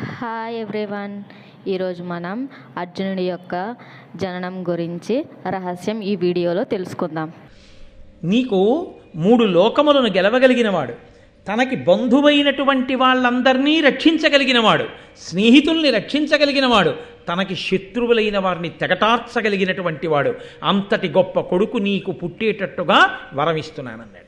Hi everyone ఈరోజు మనం అర్జునుడి యొక్క జననం గురించి రహస్యం ఈ వీడియోలో తెలుసుకుందాం. నీకు మూడు లోకములను గెలవగలిగినవాడు. తనకి బంధువైనటువంటి వాళ్ళందరినీ రక్షించగలిగినవాడు. స్నేహితుల్ని రక్షించగలిగినవాడు. తనకి శత్రువులైన వారిని తెగటార్చగలిగినటువంటి వాడు. అంతటి గొప్ప కొడుకు నీకు పుట్టేటట్టుగా వరమిస్తున్నానన్నాడు.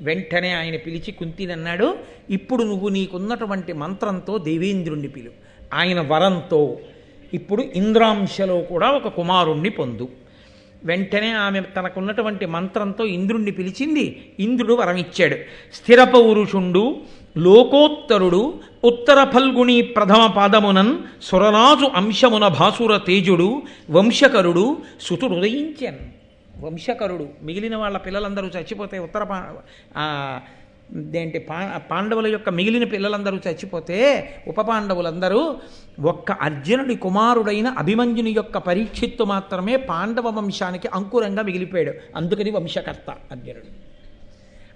వెంటనే ఆయన పిలిచి కుంతినన్నాడు ఇప్పుడు నువ్వు నీకున్నటువంటి మంత్రంతో దేవేంద్రుణ్ణి పిలు. ఆయన వరంతో. ఇప్పుడు ఇంద్రాంశలో కూడా ఒక కుమారుణ్ణి పొందు. వెంటనే ఆమె తనకున్నటువంటి మంత్రంతో ఇంద్రుణ్ణి పిలిచింది. ఇంద్రుడు వరమిచ్చాడు. స్థిర పౌరుషుండు లోకోత్తరుడు ఉత్తర ఫల్గుణి ప్రథమ పాదమునన్ సురరాజు అంశమున భాసుర తేజుడు వంశకరుడు సుతుడు ఉదయించాను. వంశకరుడు మిగిలిన వాళ్ళ పిల్లలందరూ చచ్చిపోతే ఉత్తర ఏంటి పా పాండవుల యొక్క మిగిలిన పిల్లలందరూ చచ్చిపోతే ఉప పాండవులందరూ ఒక్క అర్జునుడి కుమారుడైన అభిమన్యుని యొక్క పరీక్షిత్తు మాత్రమే పాండవ వంశానికి అంకురంగా మిగిలిపోయాడు. అందుకని వంశకర్త అర్జునుడు.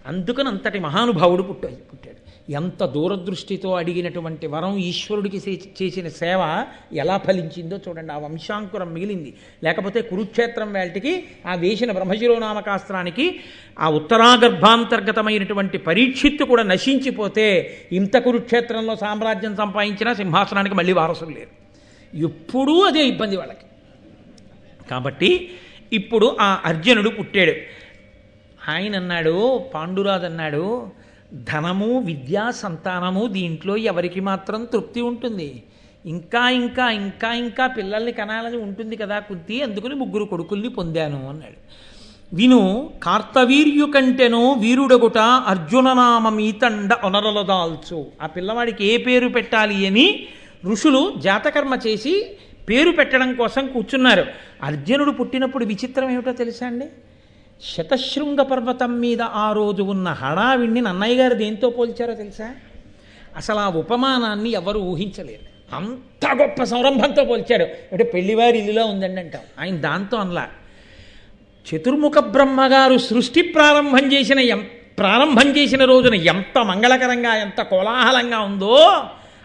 అందుకని అంతటి మహానుభావుడు పుట్టాడు పుట్టాడు. ఎంత దూరదృష్టితో అడిగినటువంటి వరం ఈశ్వరుడికి చే- చేసిన సేవ ఎలా ఫలించిందో చూడండి. ఆ వంశాంకురం మిగిలింది. లేకపోతే కురుక్షేత్రం వేల్టికి ఆ వేసిన బ్రహ్మశిరోనామకాస్త్రానికి ఆ ఉత్తరాగర్భాంతర్గతమైనటువంటి పరీక్షిత్తు కూడా నశించిపోతే ఇంత కురుక్షేత్రంలో సామ్రాజ్యం సంపాదించిన సింహాసనానికి మళ్ళీ వారసులు లేరు. ఎప్పుడూ అదే ఇబ్బంది వాళ్ళకి. కాబట్టి ఇప్పుడు ఆ అర్జునుడు పుట్టాడు. ఆయన అన్నాడు పాండురాజు అన్నాడు ధనము విద్యా సంతానము దీంట్లో ఎవరికి మాత్రం తృప్తి ఉంటుంది. ఇంకా ఇంకా ఇంకా ఇంకా పిల్లల్ని కనాలని ఉంటుంది కదా కుంతి అందుకని ముగ్గురు కొడుకుల్ని పొందాను అన్నాడు. విను కార్తవీర్యు కంటెను వీరుడగుట అర్జుననామీతండ ఒనరలదాల్చు ఆ పిల్లవాడికి ఏ పేరు పెట్టాలి అని ఋషులు జాతకర్మ చేసి పేరు పెట్టడం కోసం కూర్చున్నారు. అర్జునుడు పుట్టినప్పుడు విచిత్రం ఏమిటో తెలుసా అండి? శతశృంగ పర్వతం మీద ఆ రోజు ఉన్న హడావిడిని నన్నయ్య గారు దేంతో పోల్చారో తెలుసా? అసలు ఆ ఉపమానాన్ని ఎవరు ఊహించలేరు అంత గొప్ప సంరంభంతో పోల్చాడు అంటే పెళ్ళివారి ఇల్లులో ఉందండి అంటాం. ఆయన దాంతో అనలా. చతుర్ముఖ బ్రహ్మగారు సృష్టి ప్రారంభం చేసిన ఎం ప్రారంభం చేసిన రోజున ఎంత మంగళకరంగా ఎంత కోలాహలంగా ఉందో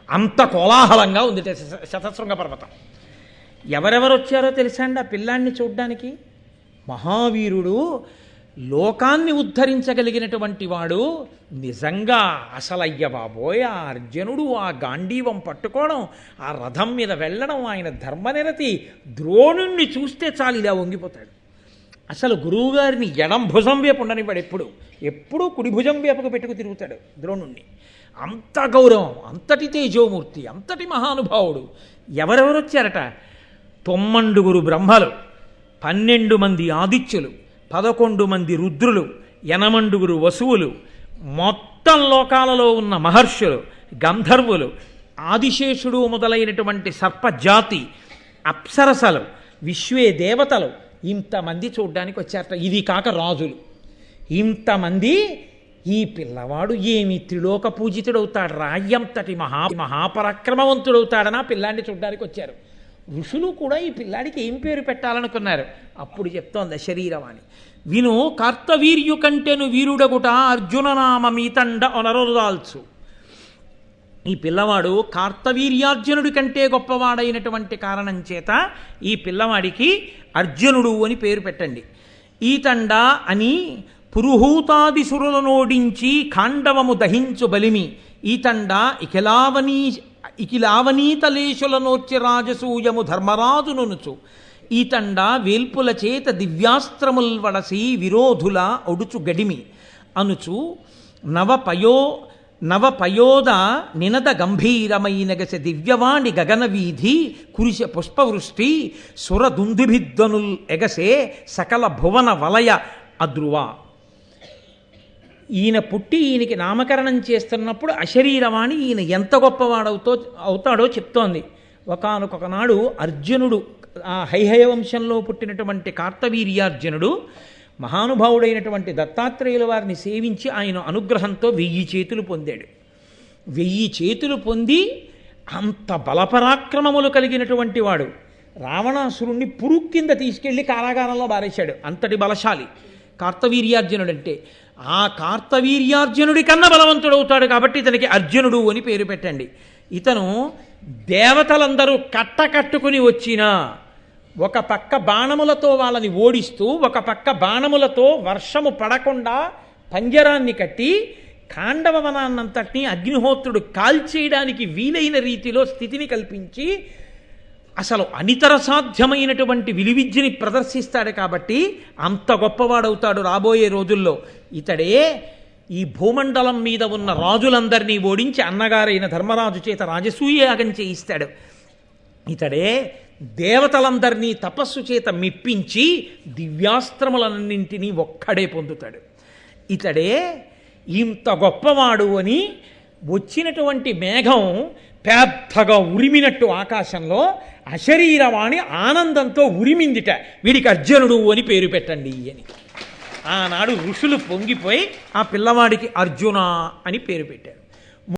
అంత కోలాహలంగా ఉంది శతశృంగ పర్వతం ఎవరెవరు వచ్చారో తెలుసా అండి ఆ పిల్లాన్ని చూడ్డానికి? మహావీరుడు లోకాన్ని ఉద్ధరించగలిగినటువంటి వాడు నిజంగా అసలయ్య బాబోయ్ ఆ అర్జునుడు ఆ గాంధీవం పట్టుకోవడం ఆ రథం మీద వెళ్ళడం ఆయన ధర్మనిరతి ద్రోణుణ్ణి చూస్తే చాలు ఇలా వంగిపోతాడు. అసలు గురువుగారిని ఎడం భుజం వేపు ఉండనివాడు ఎప్పుడు. ఎప్పుడూ కుడి భుజం వేపకు పెట్టుకు తిరుగుతాడు ద్రోణుణ్ణి. అంత గౌరవం అంతటి తేజోమూర్తి అంతటి మహానుభావుడు ఎవరెవరొచ్చారట? తొమ్మండుగురు బ్రహ్మలు. పన్నెండు మంది ఆదిత్యులు పదకొండు మంది రుద్రులు ఎనమండుగురు వసువులు మొత్తం లోకాలలో ఉన్న మహర్షులు గంధర్వులు ఆదిశేషుడు మొదలైనటువంటి సర్పజాతి అప్సరసలు విశ్వే దేవతలు ఇంతమంది చూడ్డానికి వచ్చారట. ఇది కాక రాజులు. ఇంతమంది ఈ పిల్లవాడు ఏమి త్రిలోక పూజితుడవుతాడు? రాయంతటి మహా మహాపరాక్రమవంతుడవుతాడనా? పిల్లాన్ని చూడ్డానికి వచ్చారు. ఋషులు కూడా ఈ పిల్లాడికి ఏం పేరు పెట్టాలనుకున్నారు? అప్పుడు చెప్తోంది శరీరవాణి. విను కార్తవీర్యు కంటెను వీరుడగుట అర్జుననామ మీతండ ఒనరుదాల్చు ఈ పిల్లవాడు కార్తవీర్యార్జునుడి కంటే గొప్పవాడైనటువంటి కారణం చేత ఈ పిల్లవాడికి అర్జునుడు అని పేరు పెట్టండి. ఈతండ అని పురుహూతాదిసురులనోడించి ఖాండవము దహించు బలిమి. ఈతండ ఇకలావనీ ఇకిలావనీతలేశులనోర్చి రాజసూయము ధర్మరాజునునుచు. ఈతండ వేల్పుల చేత దివ్యాస్త్రముల్ వడసి విరోధుల ఒడుచు గడిమి అనుచు నవపయో నవపయోద నినద గంభీరమైనగస దివ్యవాణి గగనవీధి కురిశ పుష్పవృష్టి సురదుందుభిద్వనుల్ ఎగసే సకల భువన వలయ అద్రువా. ఈయన పుట్టి ఈయనకి నామకరణం చేస్తున్నప్పుడు అశరీరవాణి ఈయన ఎంత గొప్పవాడవుతో అవుతాడో చెప్తోంది. ఒకనొకనాడు అర్జునుడు ఆ హైహయ వంశంలో పుట్టినటువంటి కార్తవీర్యార్జునుడు మహానుభావుడైనటువంటి దత్తాత్రేయుల వారిని సేవించి ఆయన అనుగ్రహంతో వెయ్యి చేతులు పొందాడు. వెయ్యి చేతులు పొంది అంత బలపరాక్రమములు కలిగినటువంటి వాడు. రావణాసురుణ్ణి పురుగు కింద తీసుకెళ్ళి కారాగారంలో బారేశాడు. అంతటి బలశాలి. కార్తవీర్యార్జునుడు అంటే ఆ కార్తవీర్యార్జునుడి కన్నా బలవంతుడవుతాడు కాబట్టి ఇతనికి అర్జునుడు అని పేరు పెట్టండి. ఇతను దేవతలందరూ కట్ట కట్టుకుని వచ్చినా ఒక పక్క బాణములతో వాళ్ళని ఓడిస్తూ ఒక పక్క బాణములతో వర్షము పడకుండా పంజరాన్ని కట్టి కాండవ వనాన్నంతటినీ అగ్నిహోత్రుడు కాల్చేయడానికి వీలైన రీతిలో స్థితిని కల్పించి అసలు అనితర సాధ్యమైనటువంటి విలువిద్యని ప్రదర్శిస్తాడు కాబట్టి అంత గొప్పవాడవుతాడు రాబోయే రోజుల్లో. ఇతడే ఈ భూమండలం మీద ఉన్న రాజులందరినీ ఓడించి అన్నగారైన ధర్మరాజు చేత రాజసూయాగం చేయిస్తాడు. ఇతడే దేవతలందరినీ తపస్సు చేత మెప్పించి దివ్యాస్త్రములన్నింటినీ ఒక్కడే పొందుతాడు. ఇతడే ఇంత గొప్పవాడు అని వచ్చినటువంటి మేఘం పెద్దగా ఉరిమినట్టు ఆకాశంలో అశరీరవాణి ఆనందంతో ఉరిమిందిట. వీడికి అర్జునుడు అని పేరు పెట్టండి అని. ఆనాడు ఋషులు పొంగిపోయి ఆ పిల్లవాడికి అర్జున అని పేరు పెట్టారు.